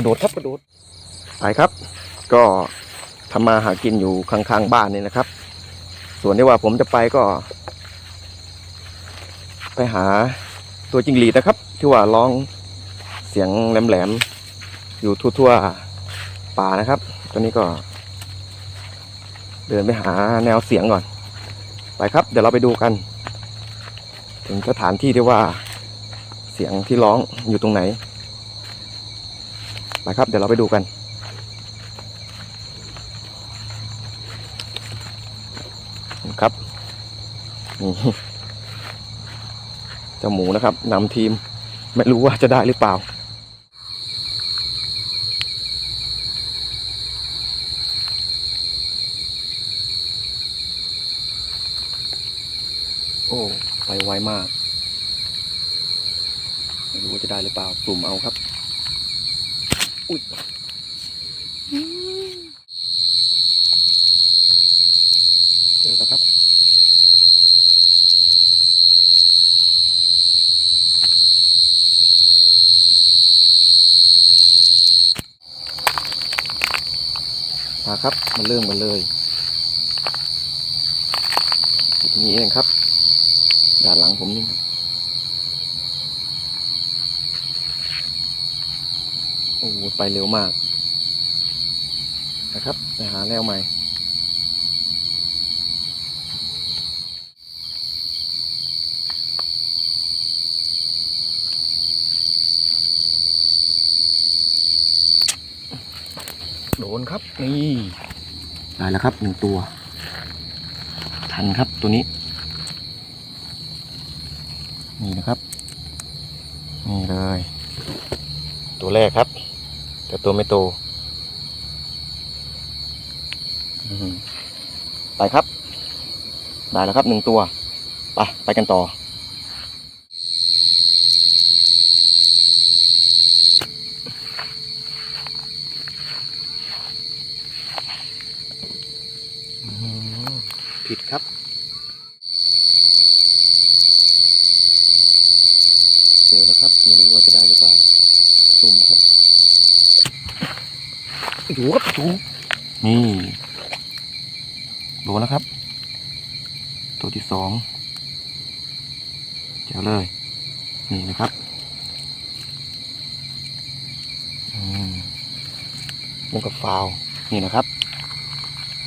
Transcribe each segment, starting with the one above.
ระโดดครับกระโดดไปครับ ก็ทำมาหากินอยู่ข้างๆบ้านนี่นะครับ ส่วนที่ว่าผมจะไปก็ ไปหาตัวจิงหรีดนะครับ ที่ว่าร้องเสียงแหลมๆอยู่ทั่วๆป่านะครับ ตอนนี้ก็ เดินไปหาแนวเสียงก่อน ไปครับ เดี๋ยวเราไปดูกัน ถึงสถานที่ที่ว่าเสียงที่ร้องอยู่ตรงไหน ไปครับ เดี๋ยวเราไปดูกัน ครับนี่เจ้าหมูนะครับนำทีมไม่รู้ว่าจะได้หรือเปล่าโอ้ไปไวมาก ไม่รู้ว่าจะได้หรือเปล่ากลุ่มเอาครับ อุ้ยเจอแล้วครับ มาครับมาเริ่มกันเลยนี้เองครับ ด้านหลังผมนี่ครับ โอ้โหไปเร็วมากนะครับไปหาแนวใหม่ โดนครับ นี่ได้แล้วครับหนึ่งตัว ทันครับตัวนี้ นี่นะครับ นี่เลย ตัวแรกครับ แต่ตัวไม่โตไปครับ ได้แล้วครับหนึ่งตัว ไป ไปกันต่อมผิดครับ เจอแล้วครับ ไม่รู้ว่าจะได้หรือเปล่าสุ่มครับ อยู่ครับอยู่นี่โดนแล้วครับ ตัวที่สองเจ๋วเลย นี่นะครับอืมมันก็ฟาวนี่นะครับ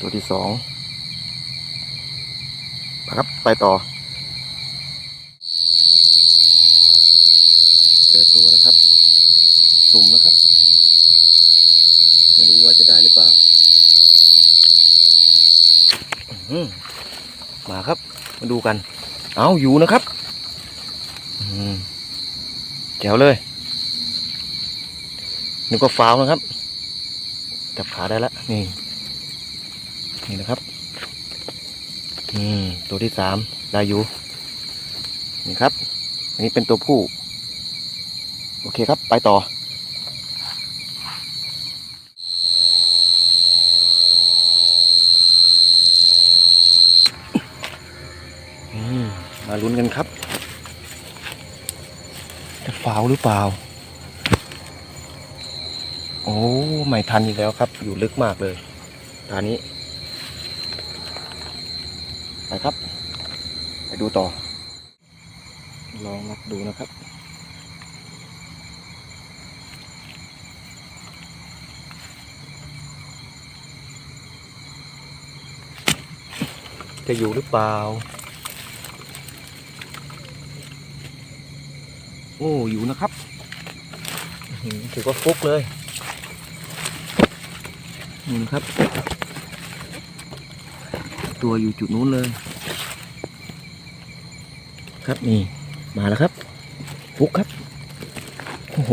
ตัวที่สองนะครับไปต่อ เจอตัวนะครับ สุ่มนะครับ ไม่รู้ว่าจะได้หรือเปล่าอื้อหือมาครับ มาดู กัน เอาอยู่นะครับแจ๋วเลยนึกว่าฟาวนะครับ จับขาได้แล้วนี่ นี่นะครับ อืม ตัวที่สามได้อยู่ นี่ครับ อันนี้เป็นตัวผู้ โอเคครับ ไปต่อ มาลุ้นกันครับ จะฟาวหรือเปล่า โอ้ไม่ทันอีกแล้วครับ อยู่ลึกมากเลยตานี้ ไปครับ ไปดูต่อ ลองนับดูนะครับจะอยู่หรือเปล่า โอ้อยู่นะครับอื้อหือถือว่าฟุกเลยนี่นะครับ ตัวอยู่จุดนู้นเลย ครับนี่มาแล้วครับ ฟุกครับโอ้โห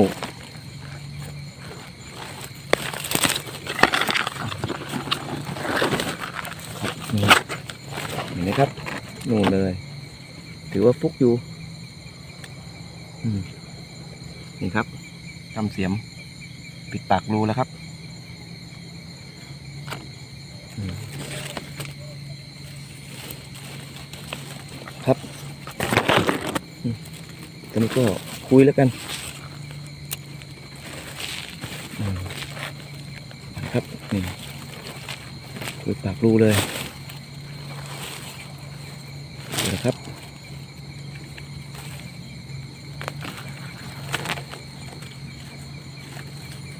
ครับนี่เห็นไหมครับนู่นเลย ถือว่าฟุกอยู่อืม นี่ครับทำเสียม ปิดปากรูแล้วครับครับอืมนี้ก็คุยแล้วกันนะครับนี่คุยปากรูเลยนี่นะครับ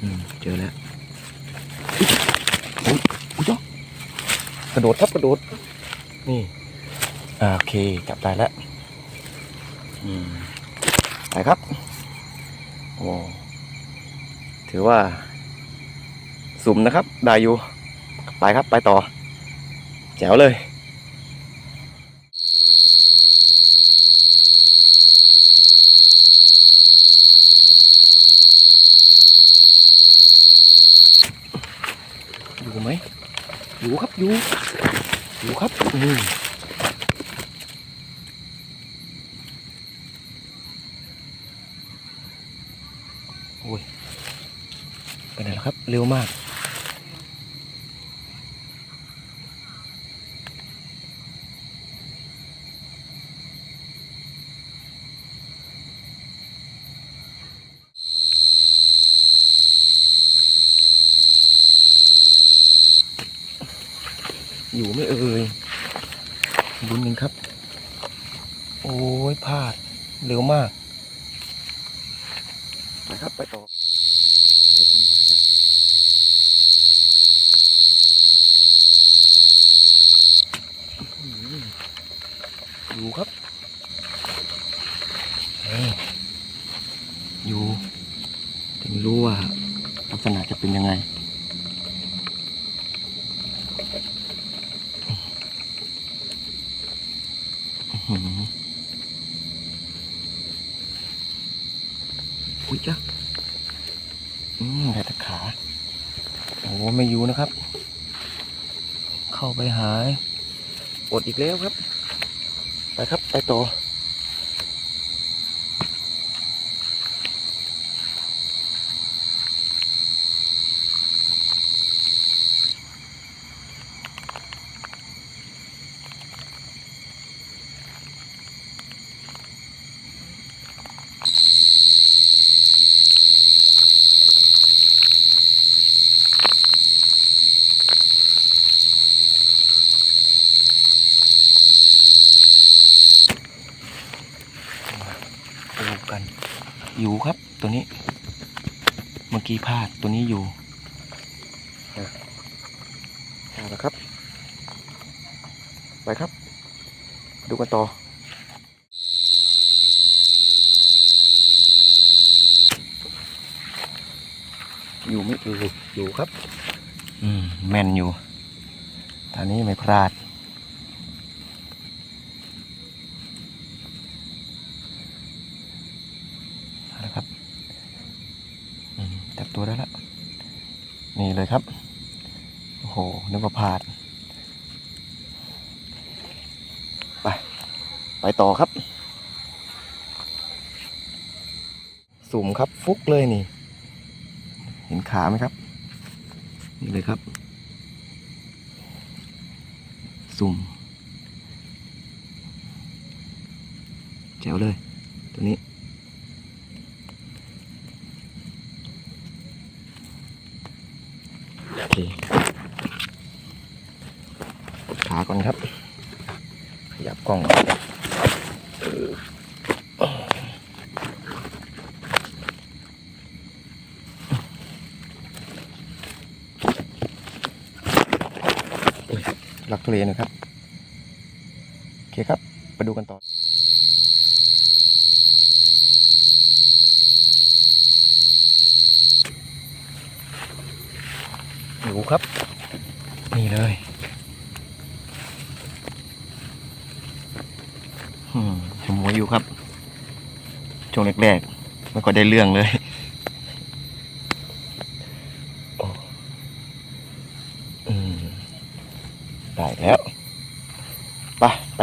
อืมเจอแล้วอุ๊ยอุ๊ยอุ๊ยกระ โดดครับกระโดนี่อ่าโอเคจับได้แล้วอืมไปครับโอ้ถือว่า สุ่มนะครับ ได้อยู่ ไปครับไปต่อ แจ๋วเลยอยู่ไหมอยู่ครับอยู่ อยู่ครับอืมโอ้ยไปไหนแล้วครับ เร็วมากอยู่ไม่เอ่ยบุญกันครับ โอ้ย พลาดเร็วมากไปครับ ไปต่อเจอต้นไม้แล้วอื้อหืออยู่ครับเอ้ยอยู่แต่ไม่รู้ว่าลักษณะจะเป็นยังไงอื้อหื อุ้ยจ้ะอืมแต่ตะขา โอ้ไม่อยู่นะครับ เข้าไปหาย อดอีกแล้วครับ ไปครับ ไปต่อ ดูกัน อยู่ครับ ตัวนี้ เมื่อกี้พลาดตัวนี้อยู่อะเอาละครับ ไปครับ ดูกันต่อ อยู่ไม่อยู่อยู่ครับ อืม แม่นอยู่ตอนนี้ไม่พลาด เอาละครับอืม จับตัวได้แล้ว นี่เลยครับ โอ้โห นึกว่าพลาดไป ไปต่อครับ สุ่มครับฟุกเลยนี่ เห็นขาไหมครับ นี่เลยครับ สุ่มแจ๋วเลย ตัวนี้ โอเคกดขาก่อนครับ ขยับกล้องเออโอ้ยลักทะ เลนะครับ โอเคครับ ไปดูกันต่ออยู่ครับ นี่เลยอืมชมหัวอยู่ครับ ช่วงแรกๆไม่ก็ได้เรื่องเลย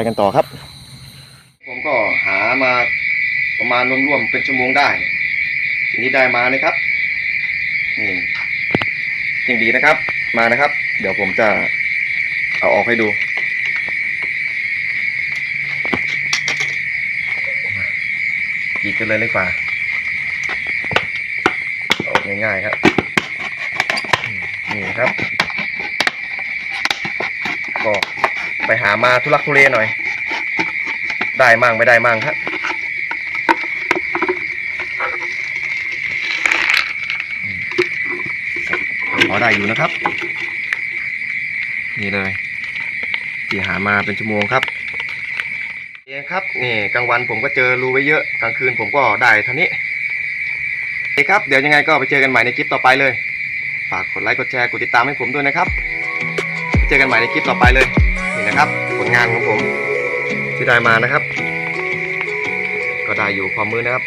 กันต่อครับ ผมก็หามาประมาณรวมๆเป็นชั่วโมงได้ ทีนี้ได้มานะครับนี่จริงดีนะครับ มานะครับ เดี๋ยวผมจะเอาออกให้ดูนกรีดกันเลยเลยกว่าออกง่ายๆครับ นี่นะครับก็ ไปหามาทุลักทุเลหน่อย ได้มั่งไม่ได้มั่งครับอืมพอได้อยู่นะครับ นี่เลยที่หามาเป็นชั่วโมงครับนี่ครับนี่กลางวันผมก็เจอรูไว้เยอะกลางคืนผมก็ได้เท่านี้โอเคครับเดี๋ยวยังไงก็ไปเจอกันใหม่ในคลิปต่อไปเลย ฝากกดไลค์กดแชร์กดติดตามให้ผมด้วยนะครับ เจอกันใหม่ในคลิปต่อไปเลย นะครับ ผลงานของผมที่ได้มานะครับ ก็ได้อยู่พอมือนะครับ